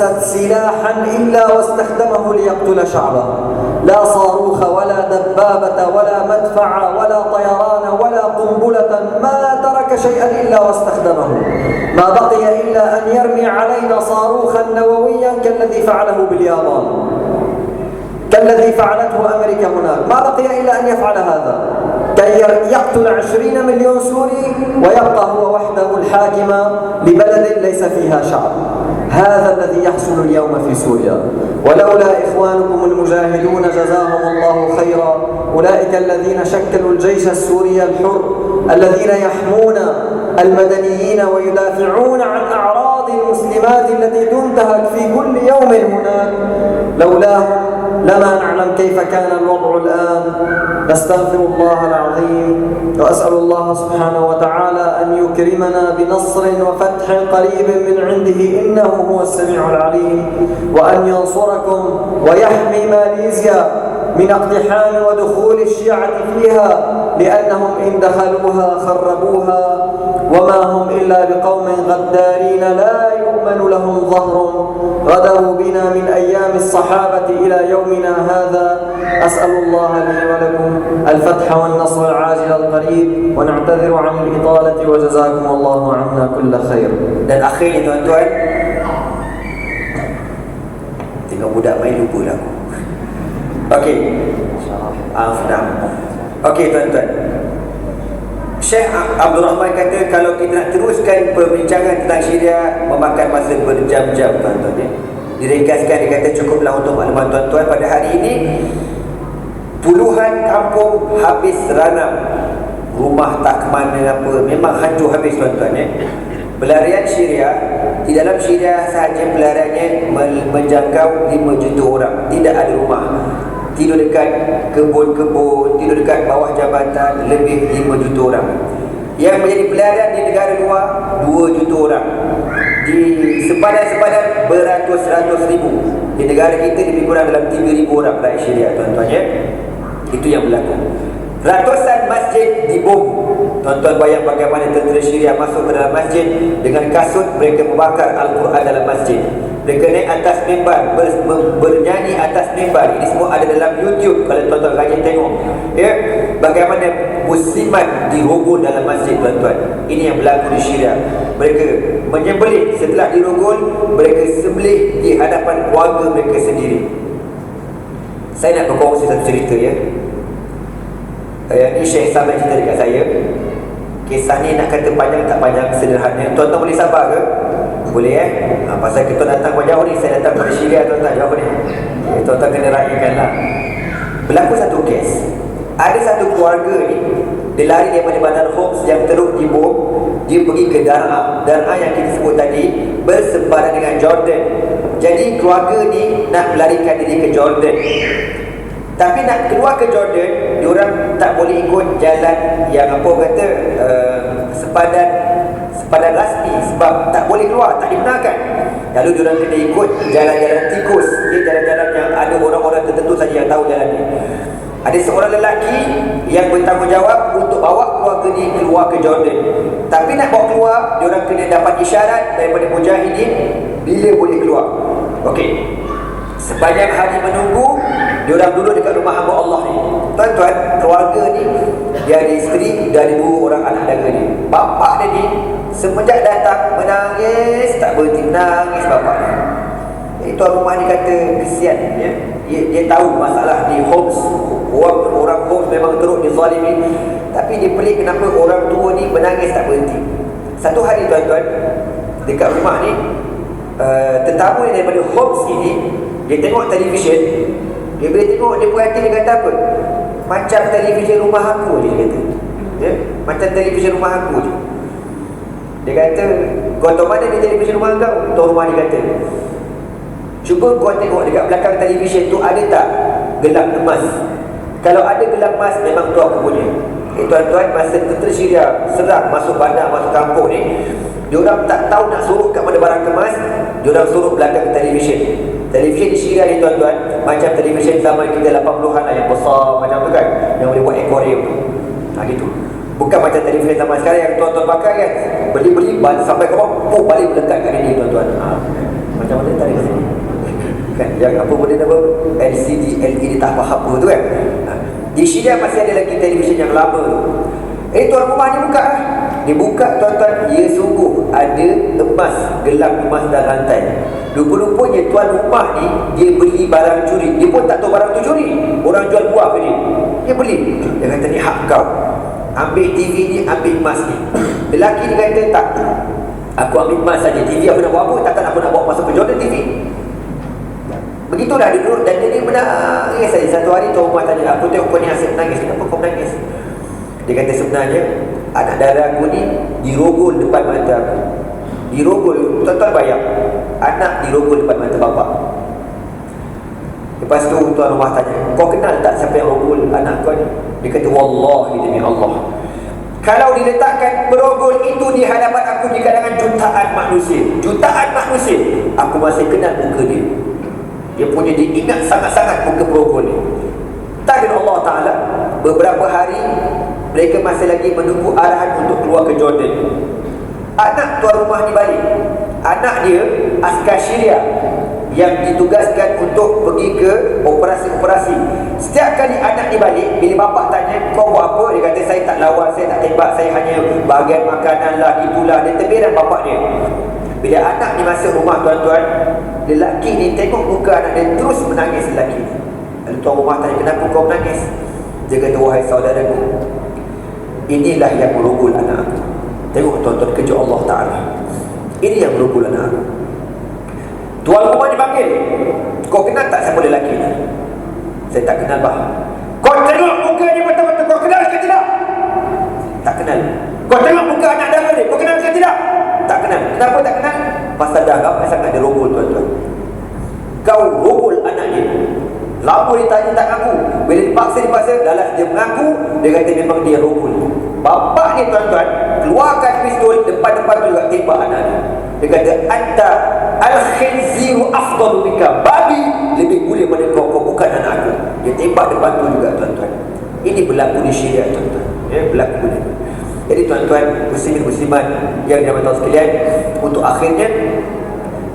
مسست سلاحا إلا واستخدمه ليقتل شعبه. لا صاروخ ولا دبابة ولا مدفع ولا طيران ولا قنبلة ما ترك شيئا إلا واستخدمه. ما بقي إلا أن يرمي علينا صاروخا نوويا كالذي فعله باليابان. كالذي فعلته أمريكا هناك. ما بقي إلا أن يفعل هذا. كي يقتل عشرين مليون سوري ويبقى هو وحده الحاكم لبلد ليس فيها شعب. هذا الذي يحصل اليوم في سوريا. ولولا إخوانكم المجاهدون جزاهم الله خيرا. أولئك الذين شكلوا الجيش السوري الحر الذين يحمون المدنيين ويدافعون عن أعراض المسلمات التي تنتهك في كل يوم هناك. لولاهم لما نعلم كيف كان الوضع الآن. نستغفر الله العظيم وأسأل الله سبحانه وتعالى أن يكرمنا بنصر وفتح قريب من عنده. إنه هو السميع العليم. وأن ينصركم ويحمي ماليزيا من اقتحام ودخول الشيعة فيها لأنهم إن دخلوها خربوها وما هم إلا بقوم غدارين لا يؤمن لهم ظهر غدروا بنا من أيام الصحابة إلى يومنا هذا. أسأل الله لي ولكم الفتح والنصر العاجل القريب ونعتذر عن الإطالة وجزاكم الله عنا كل خير. Dan akhirnya tuan-tuan Tengok budak main lupa lah aku. Okey sudah Okey tuan-tuan. Syekh Abdul Rahman kata kalau kita nak teruskan perbincangan tentang Syria memakan masa berjam-jam tuan-tuan ya. Direkaskan dia kata cukuplah untuk maklumat tuan-tuan. Pada hari ini puluhan kampung habis ranam. Rumah tak ke mana apa memang hancur habis tuan-tuan ya. Pelarian Syria di dalam Syria sahaja pelariannya menjangkau 5 juta orang. Tidak ada rumah tidur dekat kebun-kebun, tidur dekat bawah jabatan lebih 5 juta orang. Yang menjadi pelarian di negara luar 2 juta orang. Di sepadan-sepadan beratus-ratus ribu. Di negara kita lebih kurang dalam 3 ribu orang rakyat Syria tuan-tuan ya. Itu yang berlaku. Ratusan masjid dibom. Tuan-tuan bayang bagaimana tentera Syria masuk ke dalam masjid dengan kasut mereka membakar Al-Quran dalam masjid. Mereka naik atas mimbar ber, ber, Bernyanyi atas mimbar Ini semua ada dalam YouTube Kalau tuan-tuan rajin tengok. Ya, Bagaimana muslimat dirogol dalam masjid tuan-tuan. Ini yang berlaku di Syria. Mereka menyembelih setelah dirogol Mereka sembelih di hadapan keluarga mereka sendiri. Saya nak berkongsi satu cerita ya. Ini Syekh Sampai cerita dekat saya. Kisah ni nak kata panjang tak panjang sederhana. Tuan-tuan boleh sabar ke? Boleh eh? Ha, pasal kita datang pada jauh ni Saya datang pada Syria tuan-tuan jauh ni. Eh, Tuan-tuan kena raikan lah. Berlaku satu kes. Ada satu keluarga ni Dia lari daripada bandar Homs yang teruk dibom Dia pergi ke Dar'a Dar'a yang kita sebut tadi Bersebaran dengan Jordan. Jadi keluarga ni nak melarikan diri ke Jordan. Tapi nak keluar ke Jordan Diorang tak boleh ikut jalan Yang apa kata uh, Sepadan pada rasmi sebab tak boleh keluar, tak dibenarkan. Lalu diorang kena ikut jalan-jalan tikus. Ini jalan-jalan yang ada orang-orang tertentu saja yang tahu jalan ini. Ada seorang lelaki yang bertanggungjawab untuk bawa keluarga ni keluar ke Jordan. Tapi nak bawa keluar, diorang kena dapat isyarat daripada mujahidin bila boleh keluar. Okey. Sepanjang hari menunggu, diorang duduk dekat rumah hamba Allah ni. Tuan-tuan, keluarga ni dia ada isteri dan ada dua orang anak dara ni. Bapak dia ni Semenjak datang menangis Tak berhenti menangis bapak Itu rumah ni kata kesian ya? dia, dia tahu masalah di Homs Orang, orang Homs memang teruk dizalimi Tapi dia pelik kenapa orang tua ni menangis tak berhenti. Satu hari tuan-tuan Dekat rumah ni uh, Tetamu ni daripada Homs ini Dia tengok televisyen. Dia boleh tengok dia perhati dia kata apa? Macam televisyen rumah aku dia kata. Ya? Macam televisyen rumah aku je dia kata, kau tahu mana di televisyen rumah kau? Tuan rumah dia kata. Cuba kau tengok dekat belakang televisyen tu ada tak gelap emas? Kalau ada gelap emas, memang tu aku punya. Eh tuan-tuan, masa tentera Syria serang masuk bandar, masuk kampung ni, diorang tak tahu nak suruh kat mana barang kemas, diorang suruh belakang televisyen. Televisyen Syria ni tuan-tuan, macam televisyen zaman kita 80-an lah yang besar macam tu kan, yang boleh buat aquarium tu. Ha gitu. Bukan macam telefon zaman sekarang yang tuan-tuan pakai kan Beli-beli sampai ke bawah Pum balik melekat kat ini tuan-tuan ha. Macam mana tarik ke sini? Kan, yang apa benda nama LCD, LED tak faham apa tu kan? Ha. Di Syria masih ada lagi televisyen yang lama tu. Eh tuan rumah ni buka lah. Dibuka tuan-tuan, ia sungguh ada emas, gelang emas dan rantai. Rupa-rupanya tuan rumah ni, dia beli barang curi. Dia pun tak tahu barang tu curi. Orang jual buah ke dia. Dia beli. Dia kata ni hak kau. Ambil TV ni, ambil emas ni. Lelaki dia kata tak. Aku ambil emas saja. TV aku nak buat apa? Takkan aku nak bawa masuk ke Jordan TV. Begitulah dia duduk dan dia menangis saja. Satu hari tuan rumah tanya, aku tengok kau ni asyik menangis. Kenapa kau menangis? Dia kata sebenarnya anak dara aku ni dirogol depan mata aku. Dirogol, tuan-tuan bayang. Anak dirogol depan mata bapak. Lepas tu tuan rumah tanya, kau kenal tak siapa yang rogol anak kau ni? Dia kata, Wallahi demi Allah. Kalau diletakkan berogol itu di hadapan aku di kalangan jutaan manusia. Jutaan manusia. Aku masih kenal muka dia. Dia punya diingat sangat-sangat muka berogol ni. Takdir Allah Ta'ala. Beberapa hari mereka masih lagi menunggu arahan untuk keluar ke Jordan. Anak tuan rumah ni balik. Anak dia askar Syria yang ditugaskan untuk pergi ke operasi-operasi. Setiap kali anak ni balik, bila bapak tanya, kau buat apa? Dia kata, saya tak lawan, saya tak tembak, saya hanya bagian makanan lah, itulah. Dia tebiran bapak dia. Bila anak ni masuk rumah tuan-tuan, lelaki ni tengok muka anak dia terus menangis lelaki ni. Lalu tuan rumah tanya, kenapa kau menangis? Dia kata, wahai saudaraku, inilah yang merugul anak aku. Tengok tuan-tuan kerja Allah Ta'ala. Ini yang merugul anak aku. Tuan rumah dipanggil. Kau kenal tak siapa lelaki ni? Saya tak kenal bah. Kau tengok muka ni betul-betul. Kau kenal ke tidak? Tak kenal. Kau tengok muka anak darah ni. Kau kenal ke tidak? Tak kenal. Kenapa tak kenal? Pasal dah ramai sangat dia rogol tuan-tuan. Kau rogol anak dia. Lama dia tanya tak ngaku. Bila dipaksa-dipaksa, dalam dia mengaku, dia kata memang dia rogol. Bapak ni tuan-tuan, keluarkan pistol depan-depan juga tembak anak dia. Dia kata, Anta al-khinziru afdalu bika. Babi lebih mulia pada kau. Kau bukan anak aku. Dia tembak depan tu juga tuan-tuan. Ini berlaku di syariat tuan-tuan. Ya, berlaku ni. Jadi tuan-tuan, muslimin muslimat yang dirahmati sekalian, untuk akhirnya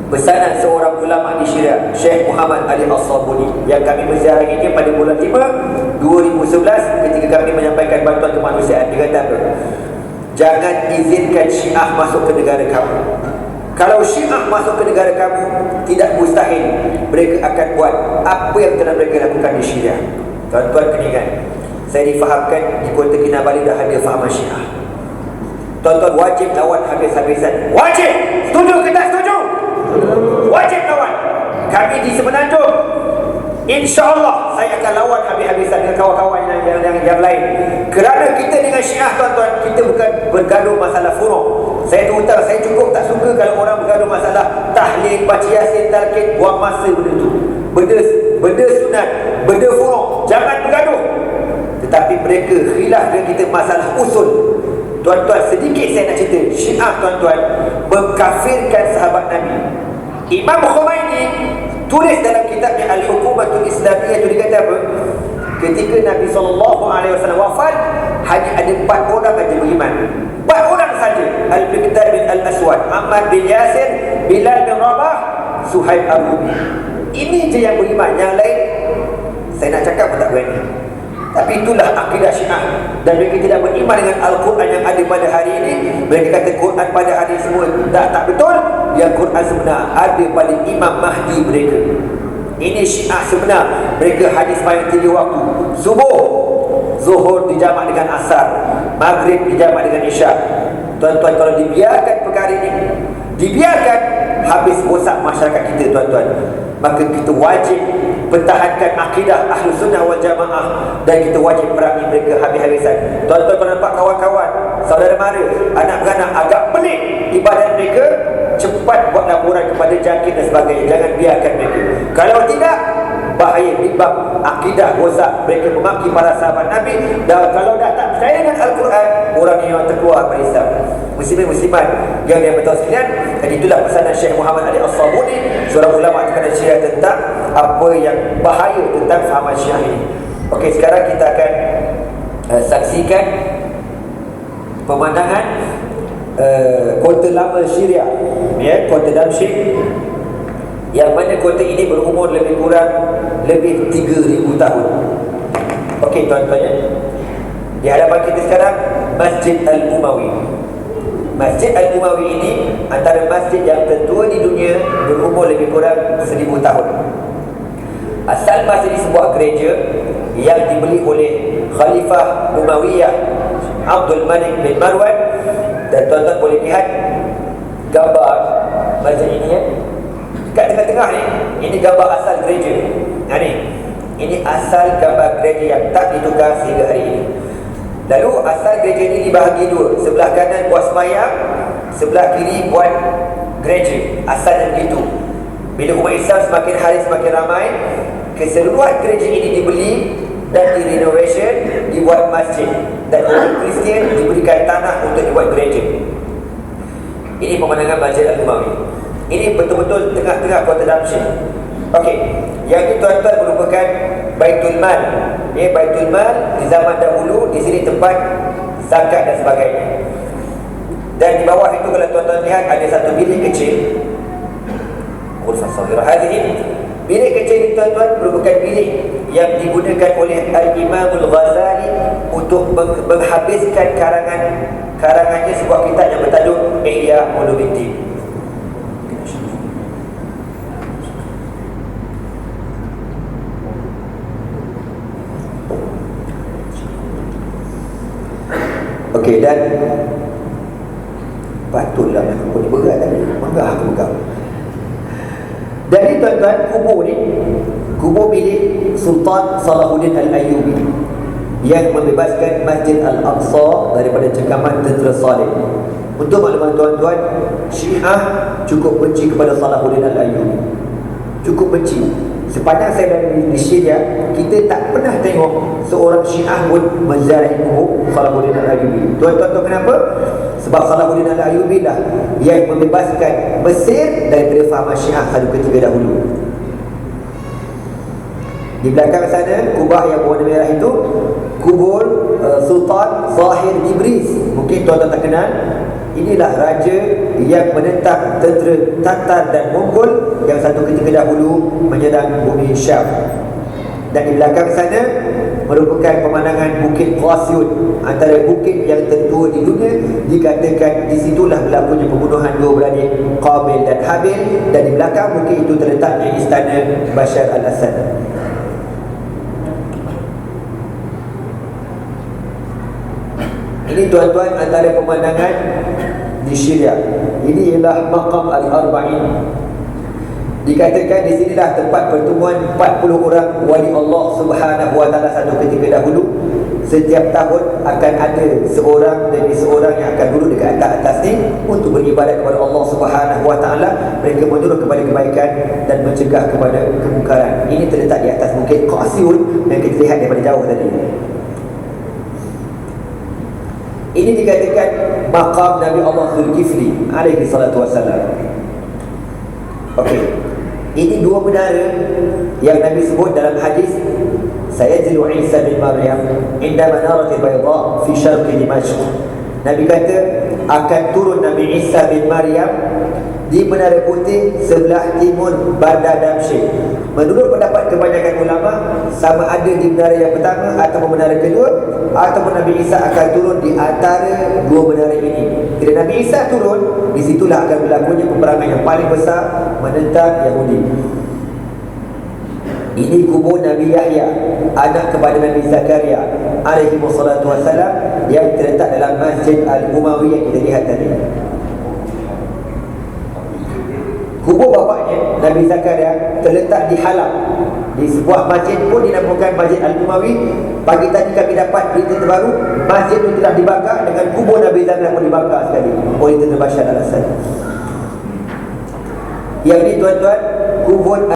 pesanan seorang ulama di Syria Syekh Muhammad Ali As-Sabuni yang kami menziarahinya pada bulan 5 2011 ketika kami menyampaikan bantuan kemanusiaan dia kata apa jangan izinkan Syiah masuk ke negara kamu kalau Syiah masuk ke negara kamu tidak mustahil mereka akan buat apa yang telah mereka lakukan di Syria. Tuan-tuan kena ingat saya difahamkan di Kota Kinabalu dah ada faham Syiah. Tuan-tuan wajib lawan habis-habisan. Wajib! Setuju ke tak setuju? Wajib lawan. Kami di Semenanjung. InsyaAllah saya akan lawan habis-habisan dengan kawan-kawan yang, yang, yang, yang lain. Kerana kita dengan syiah tuan-tuan Kita bukan bergaduh masalah furuk Saya terutama saya cukup tak suka kalau orang bergaduh masalah Tahlil, baca yasin, talqin Buang masa benda tu. Benda, benda sunat, benda furuk Jangan bergaduh. Tetapi mereka khilaf dengan kita masalah usul. Tuan-tuan sedikit saya nak cerita. Syiah tuan-tuan Mengkafirkan sahabat Nabi. Imam Khomeini tulis dalam kitabnya Al-Hukumatul Islamiyah itu dia kata apa? Ketika Nabi SAW wafat Hanya ada empat orang saja beriman. Empat orang saja. Al-Biqtar bin Al-Aswad Ahmad bin Yasir Bilal bin Rabah Suhaib Abu Ini je yang beriman. Yang lain Saya nak cakap pun tak berani. Tapi itulah akidah syiah. Dan mereka tidak beriman dengan Al-Quran yang ada pada hari ini. Mereka kata Quran pada hari ini semua tak, tak betul. Yang Quran sebenar ada pada Imam Mahdi mereka. Ini syiah sebenar. Mereka hadis banyak tiga waktu. Subuh Zuhur dijamak dengan Asar Maghrib dijamak dengan Isyak. Tuan-tuan kalau dibiarkan perkara ini Dibiarkan Habis bosak masyarakat kita tuan-tuan Maka kita wajib pertahankan akidah ahlu sunnah wal jamaah dan kita wajib perangi mereka habis-habisan tuan-tuan kalau nampak kawan-kawan saudara mara anak beranak agak pelik ibadat mereka cepat buat laporan kepada jangkit dan sebagainya. Jangan biarkan mereka. Kalau bahaya limbab akidah rosak mereka memaki para sahabat Nabi. Dan kalau dah tak percaya dengan Al-Quran orang yang terkeluar dari Islam. Muslimin muslimat yang dia betul sekalian dan itulah pesanan Syekh Muhammad Ali As-Sabuni seorang ulama terkenal syiah tentang apa yang bahaya tentang fahaman syiah ini. Ok sekarang kita akan uh, saksikan pemandangan uh, kota lama Syria. Ya, kota Damsyik Yang mana kota ini berumur lebih kurang lebih 3000 tahun. Okey tuan-tuan ya. Di hadapan kita sekarang Masjid Al-Umawi. Masjid Al-Umawi ini antara masjid yang tertua di dunia berumur lebih kurang 1000 tahun. Asal masjid ini sebuah gereja yang dibeli oleh Khalifah Umayyah Abdul Malik bin Marwan dan tuan-tuan boleh lihat gambar masjid ini ya. Kat tengah-tengah ni, ini gambar asal gereja. Nah ni, ini asal gambar gereja yang tak ditukar sehingga hari ini. Lalu asal gereja ini dibahagi dua. Sebelah kanan buat semayang, sebelah kiri buat gereja. Asalnya begitu. Bila umat Islam semakin hari semakin ramai, keseluruhan gereja ini dibeli dan direnovation, dibuat masjid. Dan orang Kristian diberikan tanah untuk dibuat gereja. Ini pemandangan Masjid Al-Umawi. Ini betul-betul tengah-tengah kota Damsyik. Okey, yang ini tuan-tuan merupakan Baitul Mal. Ya, Baitul Mal di zaman dahulu di sini tempat zakat dan sebagainya. Dan di bawah itu kalau tuan-tuan lihat ada satu bilik kecil. Ursan Sahirah Hadin Bilik kecil ini tuan-tuan merupakan bilik yang digunakan oleh Al-Imam Al-Ghazali untuk menghabiskan karangan karangannya sebuah kitab yang bertajuk Ihya Ulumuddin. Okey dan patutlah aku ni berat tadi. Mangga aku pegang. Jadi tuan-tuan kubur ni kubur milik Sultan Salahuddin Al-Ayyubi yang membebaskan Masjid Al-Aqsa daripada cengkaman tentera Saleh. Untuk makluman tuan-tuan, Syiah cukup benci kepada Salahuddin Al-Ayyubi. Cukup benci. Sepanjang saya dari di Syria, kita tak pernah tengok seorang Syiah pun menziarahi kubur Salahuddin Al-Ayyubi. Tuan-tuan tahu kenapa? Sebab Salahuddin Al-Ayyubi lah yang membebaskan Mesir daripada fahaman Syiah satu ketika dahulu. Di belakang sana, kubah yang berwarna merah itu kubur uh, Sultan Zahir Ibris. Mungkin tuan-tuan tak kenal. Inilah raja yang menentang tentera Tatar dan Mongol yang satu ketika dahulu menyerang bumi Syam. Dan di belakang sana merupakan pemandangan Bukit Qasyun antara bukit yang tertua di dunia dikatakan di situlah berlakunya pembunuhan dua beradik Qabil dan Habil dan di belakang bukit itu terletaknya istana Bashar al-Assad. Ini tuan-tuan antara pemandangan di Syria. Ini ialah Maqam Al-Arba'in. Dikatakan di sinilah tempat pertemuan 40 orang wali Allah Subhanahu wa taala satu ketika dahulu. Setiap tahun akan ada seorang demi seorang yang akan duduk dekat atas atas ni untuk beribadat kepada Allah Subhanahu wa taala. Mereka menyuruh kepada kebaikan dan mencegah kepada kemungkaran. Ini terletak di atas bukit Qasyun yang kita lihat daripada jauh tadi. Ini dikatakan maqam Nabi Allah Zulkifli alaihi salatu wassalam. Okey. Ini dua menara yang Nabi sebut dalam hadis Sayajilu Isa bin Maryam inda manaratil bayda fi syarqi Dimashq. Nabi kata akan turun Nabi Isa bin Maryam di Menara Putih sebelah timur Bandar Damsyik. Menurut pendapat kebanyakan ulama, sama ada di menara yang pertama atau menara kedua ataupun Nabi Isa akan turun di antara dua menara ini. Bila Nabi Isa turun, di situlah akan berlakunya peperangan yang paling besar menentang Yahudi. Ini kubur Nabi Yahya, anak kepada Nabi Zakaria alaihi wassalatu wassalam yang terletak dalam Masjid Al-Umawi yang kita lihat tadi. Kubur bapaknya Nabi Zakaria terletak di Halab di sebuah masjid pun dinamakan Masjid Al-Umawi pagi tadi kami dapat berita terbaru masjid itu telah dibakar dengan kubur Nabi Zakaria pun dibakar sekali. Oleh tentera Bashar al-Assad yang ini tuan-tuan kubur